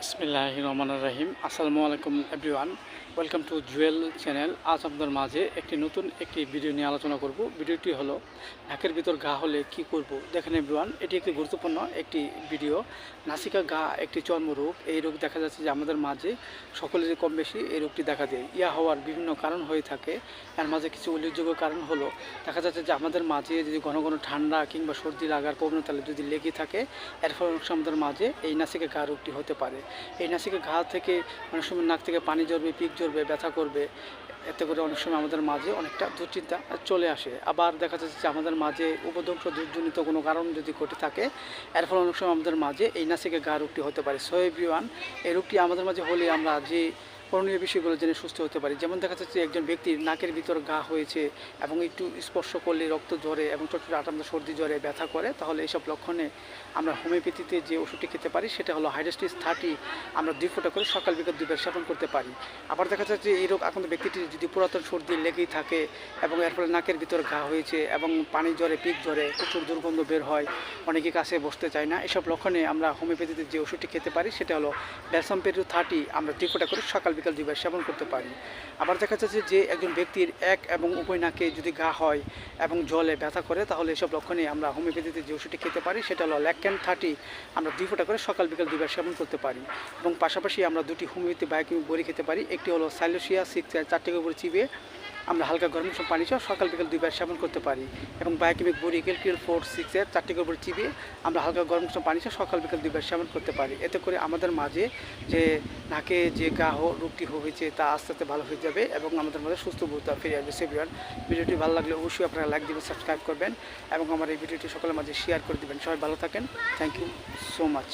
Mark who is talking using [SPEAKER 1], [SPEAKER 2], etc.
[SPEAKER 1] বিসমিল্লাহ রহমান রাহিম। আসসালামু আলাইকুম everyone welcome to Jewel channel আজ আপনাদের মাঝে একটি নতুন একটি ভিডিও নিয়ে আলোচনা করব। ভিডিওটি হলো, নাকের ভিতর ঘা হলে কি করব? দেখেন এভরিওয়ান এটি একটি গুরুত্বপূর্ণ একটি ভিডিও নাসিকা ঘা একটি চর্মরোগ। এই রোগ দেখা যাচ্ছে যে আমাদের মাঝে সকলেরই কম বেশি এই রোগটি দেখা দেয়। ইয়া হওয়ার বিভিন্ন কারণ হয়ে থাকে। এর মাঝে কিছু উল্লেখযোগ্য কারণ হলো, দেখা যাচ্ছে যে আমাদের মাঝে যদি ঘন ঘন ঠান্ডা কিংবা সর্দি লাগার প্রবণতা যদি লেগে থাকে, এর ফলে আমাদের মাঝে এই নাসিকা ঘা রোগটি হতে পারে। এই নাসিকের ঘা থেকে অনেক সময় নাক থেকে পানি ঝরবে, পিক ঝরবে, ব্যথা করবে। এতে করে অনেক সময় আমাদের মাঝে অনেকটা দুশ্চিন্তা চলে আসে। আবার দেখা যাচ্ছে যে আমাদের মাঝে উপধ্বংস দুর্জনিত কোনো কারণ যদি ঘটে থাকে, এর ফলে অনেক সময় আমাদের মাঝে এই নাসিকের ঘা রোগটি হতে পারে। সো এভরিওয়ান এই রোগটি আমাদের মাঝে হলে আমরা যে করণীয় বিষয়গুলো জেনে সুস্থ হতে পারি। যেমন দেখা যাচ্ছে একজন ব্যক্তির নাকের ভিতর ঘা হয়েছে এবং একটু স্পর্শ করলে রক্ত জ্বরে এবং ছোটো আটামটা সর্দি, জ্বরে ব্যথা করে, তাহলে এইসব লক্ষণে আমরা হোমিওপ্যাথিতে যে ওষুধটি খেতে পারি, সেটা হলো হাইড্রাস্টিস থার্টি আমরা দুই ফোঁটা করে সকাল বিকাল দুইবার সেবন করতে পারি। আবার দেখা যাচ্ছে এই রোগ আক্রান্ত ব্যক্তিটি যদি পুরাতন সর্দি লেগেই থাকে এবং এর ফলে নাকের ভিতর ঘা হয়েছে এবং পানি জ্বরে পিক জ্বরে প্রচুর দুর্গন্ধ বের হয়, অনেকে কাছে বসতে চায় না, এসব লক্ষণে আমরা হোমিওপ্যাথিতে যে ওষুধটি খেতে পারি, সেটা হলো ব্যালসাম পেরু থার্টি আমরা দুই ফোঁটা করে সকাল বিকাল ডিভাইস সেবন করতে পারি। আবার দেখা যাচ্ছে যে একজন ব্যক্তির এক এবং উভয় নাকে যদি ঘা হয় এবং জলে ব্যথা করে, তাহলে এসব লক্ষণে আমরা হোমিওপ্যাথিতে যে ওষুধটি খেতে পারি, সেটা হলো ল্যাকক্যান থার্টি। আমরা দুই ফোটা করে সকাল বিকাল দুইবার সেবন করতে পারি। এবং পাশাপাশি আমরা দুটি হোমিওপ্যাথি বায়োকিমিক বড়ি খেতে পারি। একটি হলো সাইলোসিয়া, সিক্স চারটি করে চিবিয়ে। আমরা হালকা গরম সব পানি সহ সকাল বিকাল দুইবার সেবন করতে পারি। এবং বায়োকেমিক বড়ি ক্যালকিউল ফোর সিক্সের চারটে করে চিবিয়ে আমরা হালকা গরম সব পানি সহ সকাল বিকাল দুইবার সেবন করতে পারি। এতে করে আমাদের মাঝে যে নাকে যে গা হ- রোগটি হয়েছে তা আস্তে আস্তে ভালো হয়ে যাবে এবং আমাদের মাঝে সুস্থ বোধ ফিরে আসবে। সেভিয়ান ভিডিওটি ভালো লাগলে অবশ্যই আপনারা লাইক দিবেন সাবস্ক্রাইব করবেন এবং আমার এই ভিডিওটি সকলের মাঝে শেয়ার করে দিবেন। সবাই ভালো থাকেন। Thank you so much